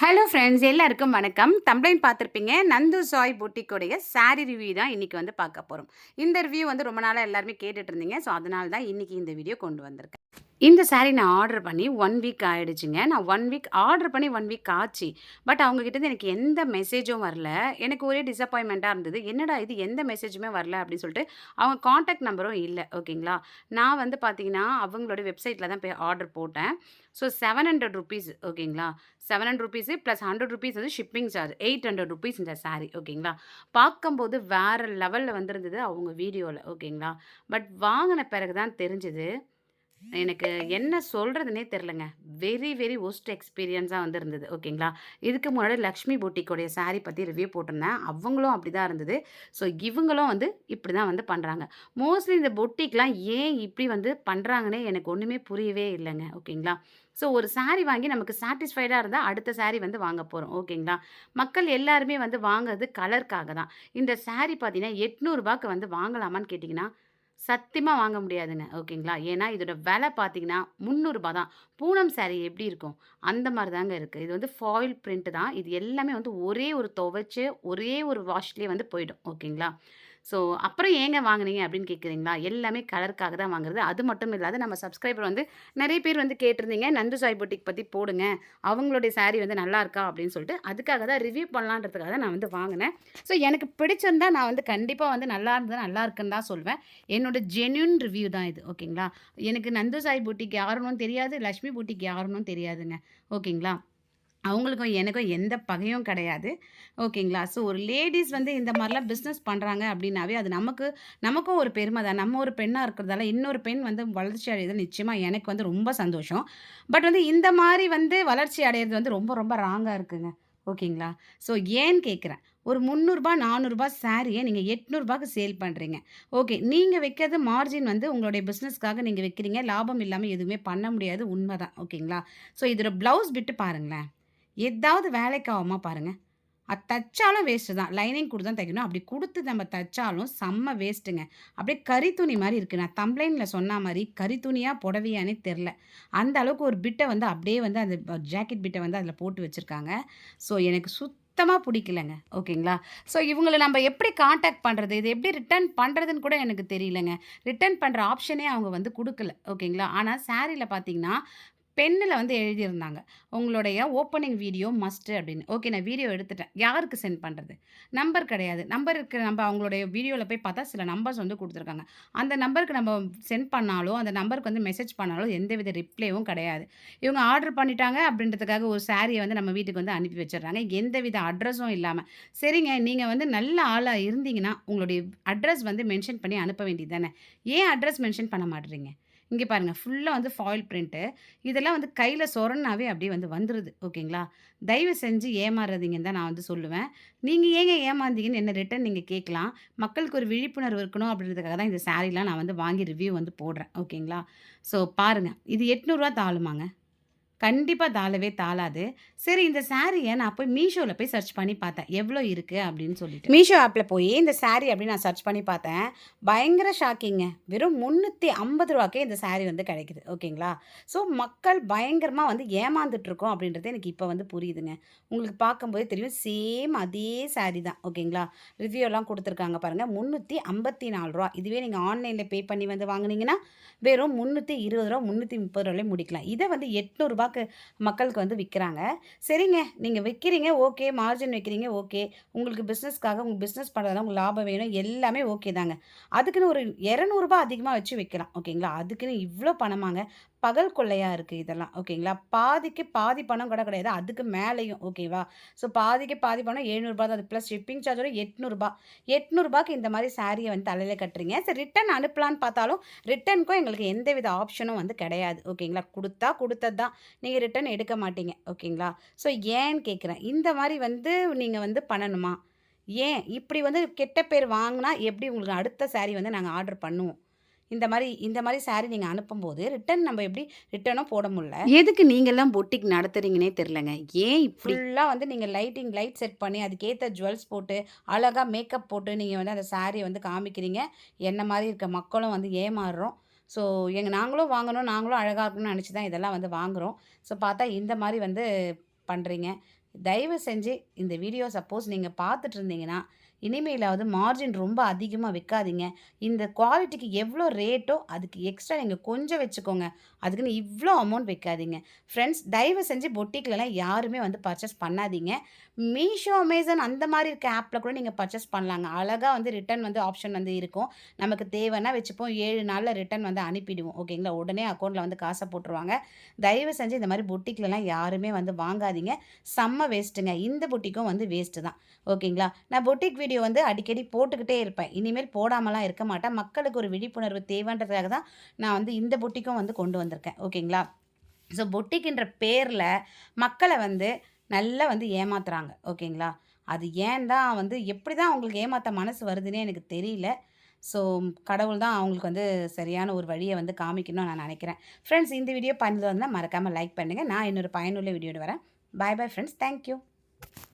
Hello friends எல்லாருக்கும் வணக்கம். Thumbnail பார்த்துருப்பீங்க. நந்து சாய் பூட்டிக்கோடைய சாரீ ரிவ்யூ தான் இன்றைக்கி வந்து பார்க்க போகிறோம் இந்த ரிவ்யூ வந்து ரொம்ப நாளாக எல்லாருமே கேட்டுட்டு இருந்தீங்க. ஸோ அதனால தான் இன்றைக்கி இந்த வீடியோ கொண்டு வந்திருக்கேன். இந்த சாரீ நான் ஆர்டர் பண்ணி ஒன் வீக் ஆகிடுச்சிங்க நான் ஒன் வீக் ஆர்டர் பண்ணி ஒன் வீக் ஆச்சு. பட் அவங்ககிட்ட எனக்கு எந்த மெசேஜும் வரல. எனக்கு ஒரே டிசப்பாயின்மெண்ட்டாக இருந்தது. என்னடா இது? எந்த மெசேஜுமே வரல அப்படின்னு சொல்லிட்டு அவங்க காண்டாக்ட் நம்பரும் இல்லை. ஓகேங்களா நான் வந்து பார்த்தீங்கன்னா அவங்களோட வெப்சைட்டில் தான் போய் ஆர்டர் போட்டேன். ஸோ செவன் ஹண்ட்ரட் ருபீஸ் ஓகேங்களா seven hundred rupees plus hundred rupees வந்து shipping charge eight hundred rupees இந்த சாரீ ஓகேங்களா பார்க்கும்போது வேறு லெவலில் வந்திருந்தது அவங்க வீடியோவில் ஓகேங்களா பட் வாங்கின பிறகு தான் தெரிஞ்சது எனக்கு என்ன சொல்கிறதுனே தெரிலங்க. வெரி வெரி ஒஸ்ட் எக்ஸ்பீரியன்ஸாக வந்து இருந்தது ஓகேங்களா? இதுக்கு முன்னாடி லக்ஷ்மி பூட்டிக்கோடைய சாரீ பற்றி ரிவ்யூ போட்டிருந்தேன். அவங்களும் அப்படி தான் இருந்தது. ஸோ இவங்களும் வந்து இப்படி தான் வந்து பண்ணுறாங்க மோஸ்ட்லி இந்த பொட்டிக்கெலாம் ஏன் இப்படி வந்து பண்ணுறாங்கன்னே எனக்கு ஒன்றுமே புரியவே இல்லைங்க. ஓகேங்களா? ஸோ ஒரு சாரீ வாங்கி நமக்கு சாட்டிஸ்ஃபைடாக இருந்தால் அடுத்த சாரீ வந்து வாங்க போகிறோம் ஓகேங்களா? மக்கள் எல்லாருமே வந்து வாங்குறது கலருக்காக தான் இந்த சாரீ பார்த்தீங்கன்னா எட்நூறுபாக்கு வந்து வாங்கலாமான்னு கேட்டிங்கன்னா சத்தியமாக வாங்க முடியாதுங்க. ஓகேங்களா? ஏன்னா இதோட விலை பார்த்தீங்கன்னா முந்நூறுபா தான். பூனம் saree எப்படி இருக்கும்? அந்த மாதிரி தாங்க இருக்குது இது வந்து ஃபாயில் பிரிண்ட் தான். இது எல்லாமே வந்து ஒரே ஒரு துவைச்சு ஒரே ஒரு வாஷ்லேயே வந்து போயிடும். ஓகேங்களா? ஸோ அப்புறம் ஏங்க வாங்குனீங்க அப்படின்னு கேட்குறீங்களா? எல்லாமே கலருக்காக தான் வாங்குறது. அது மட்டும் இல்லாத நம்ம சப்ஸ்கிரைபர் வந்து நிறைய பேர் வந்து கேட்டிருந்தீங்க நந்து சாய் பொட்டிக் பற்றி போடுங்க அவங்களுடைய சாரீ வந்து நல்லா இருக்கா? அப்படின்னு சொல்லிட்டு அதுக்காக தான் ரிவ்யூ பண்ணலான்றதுக்காக தான் நான் வந்து வாங்கினேன். ஸோ எனக்கு பிடிச்சிருந்தா நான் வந்து கண்டிப்பாக வந்து நல்லா இருந்தால் நல்லா இருக்குன்னு தான் சொல்வேன். என்னோட ஜென்யூன் ரிவ்யூ தான் இது ஓகேங்களா எனக்கு நந்து சாய் பூட்டிக் யாருன்னு தெரியாது லக்ஷ்மி பூட்டிக் யாருன்னு தெரியாதுங்க ஓகேங்களா அவங்களுக்கும் எனக்கும் எந்த பகையும் கிடையாது. ஓகேங்களா? ஸோ ஒரு லேடிஸ் வந்து இந்த மாதிரிலாம் பிஸ்னஸ் பண்ணுறாங்க அப்படின்னாவே அது நமக்கு நமக்கும் ஒரு பெருமை தான். நம்ம ஒரு பெண்ணாக இருக்கிறதால இன்னொரு பெண் வந்து வளர்ச்சி அடையிறது நிச்சயமாக எனக்கு வந்து ரொம்ப சந்தோஷம். பட் வந்து இந்த மாதிரி வந்து வளர்ச்சி அடையிறது வந்து ரொம்ப ரொம்ப ராங்காக இருக்குங்க. ஓகேங்களா? ஸோ ஏன்னு கேட்குறேன் ஒரு முந்நூறுரூபா நானூறுரூபா சாரியை நீங்கள் எட்நூறுபாக்கு சேல் பண்ணுறீங்க ஓகே நீங்கள் வைக்கிறது மார்ஜின் வந்து உங்களுடைய பிஸ்னஸ்க்காக நீங்கள் வைக்கிறீங்க. லாபம் இல்லாமல் எதுவுமே பண்ண முடியாது. உண்மை தான் ஓகேங்களா? ஸோ இதோட ப்ளவுஸ் விட்டு பாருங்களேன். ஏதாவது வேலைக்கு ஆகுமா பாருங்கள் அது தைச்சாலும் வேஸ்ட்டு தான். லைனிங் கொடுத்து தான் தைக்கணும். அப்படி கொடுத்து நம்ம தைச்சாலும் செம்ம வேஸ்ட்டுங்க அப்படியே கறி துணி மாதிரி இருக்குது நான் தம்ப்ளைனில் சொன்ன மாதிரி கறி துணியாக புடவையானே தெரில அந்த அளவுக்கு ஒரு பிட்டை வந்து அப்படியே வந்து அந்த ஜாக்கெட் பிட்டை வந்து அதில் போட்டு வச்சுருக்காங்க. ஸோ எனக்கு சுத்தமாக பிடிக்கலங்க. ஓகேங்களா? ஸோ இவங்களை நம்ம எப்படி காண்டாக்ட் பண்ணுறது இது எப்படி ரிட்டர்ன் பண்ணுறதுன்னு கூட எனக்கு தெரியலங்க. ரிட்டர்ன் பண்ணுற ஆப்ஷனே அவங்க வந்து கொடுக்கல. ஓகேங்களா? ஆனால் சாரியில் பார்த்தீங்கன்னா பெண்ணில் வந்து எழுதியிருந்தாங்க. உங்களுடைய ஓப்பனிங் வீடியோ மஸ்ட்டு அப்படின்னு. ஓகே நான் வீடியோ எடுத்துட்டேன். யாருக்கு சென்ட் பண்ணுறது நம்பர் கிடையாது. நம்பர் இருக்கிற நம்ம அவங்களுடைய வீடியோவில் போய் பார்த்தா சில நம்பர்ஸ் வந்து கொடுத்துருக்காங்க. அந்த நம்பருக்கு நம்ம சென்ட் பண்ணாலும் அந்த நம்பருக்கு வந்து மெசேஜ் பண்ணாலும் எந்தவித ரிப்ளைவும் கிடையாது. இவங்க ஆர்டர் பண்ணிட்டாங்க அப்படின்றதுக்காக ஒரு சாரியை வந்து நம்ம வீட்டுக்கு வந்து அனுப்பி வச்சிடுறாங்க. எந்தவித அட்ரஸும் இல்லாமல் சரிங்க நீங்கள் வந்து நல்ல ஆளாக இருந்தீங்கன்னா உங்களுடைய அட்ரஸ் வந்து மென்ஷன் பண்ணி அனுப்ப வேண்டியது தானே? ஏன் அட்ரஸ் மென்ஷன் பண்ண மாட்டேறீங்க இங்கே பாருங்கள் ஃபுல்லாக வந்து ஃபாயில் பிரிண்ட்டு இதெல்லாம் வந்து கையில் சொரன்னாவே அப்படியே வந்து வந்துடுது ஓகேங்களா? தயவு செஞ்சு ஏமாறுறதீங்கன்னு தான் நான் வந்து சொல்லுவேன். நீங்கள் ஏங்க ஏமாந்தீங்கன்னு என்ன ரிட்டன் நீங்கள் கேட்கலாம். மக்களுக்கு ஒரு விழிப்புணர்வு இருக்கணும் அப்படின்றதுக்காக தான் இந்த சாரீலாம் நான் வந்து வாங்கி ரிவ்யூ வந்து போடுறேன் ஓகேங்களா? ஸோ பாருங்கள் இது எட்நூறுரூவா தாளுமாங்க. கண்டிப்பாக தாளவே தாளாது. சரி இந்த சாரியை நான் போய் மீஷோவில் போய் சர்ச் பண்ணி பார்த்தேன். எவ்வளோ இருக்குது அப்படின்னு சொல்லிட்டு. மீஷோ ஆப்பில் போய் இந்த சாரீ அப்படின்னு நான் சர்ச் பண்ணி பார்த்தேன். பயங்கர ஷாக்கிங்க வெறும் முந்நூற்றி ஐம்பது ரூபாக்கே இந்த சாரீ வந்து கிடைக்குது. ஓகேங்களா? ஸோ மக்கள் பயங்கரமாக வந்து ஏமாந்துட்ருக்கோம் அப்படின்றது எனக்கு இப்போ வந்து புரியுதுங்க. உங்களுக்கு பார்க்கும்போது தெரியும். சேம் அதே சாரீ தான். ஓகேங்களா? ரிவ்யூலாம் கொடுத்துருக்காங்க பாருங்கள் முந்நூற்றி ஐம்பத்தி நாலு ரூபா. இதுவே நீங்கள் ஆன்லைனில் பே பண்ணி வந்து வாங்கினீங்கன்னா வெறும் முந்நூற்றி இருபது ரூபா முந்நூற்றி முப்பது ரூபாயிலே முடிக்கலாம். இதை வந்து எட்நூறுபா ரூபாய்க்கு மக்களுக்கு வந்து விற்கிறாங்க சரிங்க. நீங்கள் விற்கிறீங்க ஓகே மார்ஜின் வைக்கிறீங்க ஓகே உங்களுக்கு பிஸ்னஸ்க்காக உங்கள் பிஸ்னஸ் பண்ணுறதால உங்களுக்கு லாபம் வேணும். எல்லாமே ஓகே தாங்க. அதுக்குன்னு ஒரு இரநூறுபா அதிகமாக வச்சு விற்கலாம் ஓகேங்களா அதுக்குன்னு இவ்வளோ பணமாங்க. பகல் கொள்ளையாக இருக்குது இதெல்லாம். ஓகேங்களா? பாதிக்கு பாதி பணம் கூட கிடையாது. அதுக்கு மேலேயும் ஓகேவா? ஸோ பாதிக்கு பாதி பணம் எழுநூறுபா தான். அது ப்ளஸ் ஷிப்பிங் சார்ஜோட எட்நூறுபா எட்நூறுபாக்கு இந்த மாதிரி சாரியை வந்து தலையில் கட்டுறீங்க. சரி ரிட்டன் அனுப்பலான்னு பார்த்தாலும் ரிட்டனுக்கும் எங்களுக்கு எந்த வித ஆப்ஷனும் வந்து கிடையாது. ஓகேங்களா? கொடுத்தா கொடுத்தது தான். நீங்கள் ரிட்டன் எடுக்க மாட்டீங்க. ஓகேங்களா? ஸோ ஏன்னு கேட்குறேன் இந்த மாதிரி வந்து நீங்கள் வந்து பண்ணணுமா? ஏன்? இப்படி வந்து கெட்ட பேர் வாங்கினா எப்படி உங்களுக்கு அடுத்த சாரீ வந்து நாங்கள் ஆர்டர் பண்ணுவோம்? இந்த மாதிரி இந்த மாதிரி saree நீங்கள் அனுப்பும்போது ரிட்டன் நம்ம எப்படி ரிட்டனும் போட முடியல. எதுக்கு நீங்கள்லாம் பொட்டிக் நடத்துறீங்கன்னே தெரிலங்க ஏன் ஃபுல்லாக வந்து நீங்கள் லைட்டிங் லைட் செட் பண்ணி அதுக்கேற்ற ஜுவல்ஸ் போட்டு அழகாக மேக்கப் போட்டு நீங்கள் வந்து அந்த சாரியை வந்து காமிக்கிறீங்க. என்ன மாதிரி இருக்க மக்களும் வந்து ஏமாறுறோம். ஸோ எங்கள் நாங்களும் வாங்கணும் நாங்களும் அழகாக இருக்கணும்னு நினச்சி தான் இதெல்லாம் வந்து வாங்குகிறோம் ஸோ பார்த்தா இந்த மாதிரி வந்து பண்ணுறீங்க தயவு செஞ்சு இந்த வீடியோ சப்போஸ் நீங்க பார்த்துட்டு இருந்தீங்கன்னா, இனிமேலாவது மார்ஜின் ரொம்ப அதிகமாக விற்காதீங்க இந்த குவாலிட்டிக்கு எவ்வளோ ரேட்டோ, அதுக்கு எக்ஸ்ட்ரா நீங்கள் கொஞ்சம் வச்சுக்கோங்க. அதுக்குன்னு இவ்வளோ அமௌண்ட் வைக்காதீங்க. ஃப்ரெண்ட்ஸ் தயவு செஞ்சு பொட்டிக்லலாம் யாருமே வந்து பர்ச்சேஸ் பண்ணாதீங்க. மீஷோ, அமேசான் அந்த மாதிரி இருக்க ஆப்பில் கூட நீங்கள் பர்ச்சேஸ் பண்ணலாங்க. அழகாக வந்து ரிட்டர்ன் வந்து ஆப்ஷன் வந்து இருக்கும். நமக்கு தேவைன்னா வச்சுப்போம். ஏழு நாளில் ரிட்டர்ன் வந்து அனுப்பிடுவோம். ஓகேங்களா? உடனே அக்கௌண்ட்டில் வந்து காசை போட்டுருவாங்க. தயவு செஞ்சு இந்த மாதிரி பொட்டிக்லலாம் யாருமே வந்து வாங்காதீங்க. செம்ம வேஸ்ட்டுங்க. இந்த பொட்டிக்கும் வந்து வேஸ்ட்டு தான். ஓகேங்களா? நான் பொட்டிக் வீடியோ வந்து அடிக்கடி போட்டுக்கிட்டே இருப்பேன். இனிமேல் போடாமலாம் இருக்க மாட்டேன். மக்களுக்கு ஒரு விழிப்புணர்வு தேவைன்றதுக்காக தான் நான் வந்து இந்த பொட்டிக்கும் வந்து கொண்டு வந்திருக்கேன். ஓகேங்களா? ஸோ பொட்டிக்குன்ற பேரில் மக்களை வந்து நல்லா வந்து ஏமாத்துறாங்க. ஓகேங்களா? அது ஏன் தான் வந்து எப்படி தான் அவங்களுக்கு ஏமாத்த மனசு வருதுன்னே எனக்கு தெரியல. ஸோ கடவுள் தான் அவங்களுக்கு வந்து சரியான ஒரு வழியை வந்து காமிக்கணும்னு நான் நினைக்கிறேன் ஃப்ரெண்ட்ஸ் இந்த வீடியோ பயனுள்ளதா வந்தால் மறக்காமல் லைக் பண்ணுங்கள் நான் இன்னொரு பயனுள்ள வீடியோடு வரேன். Bye bye friends. Thank you.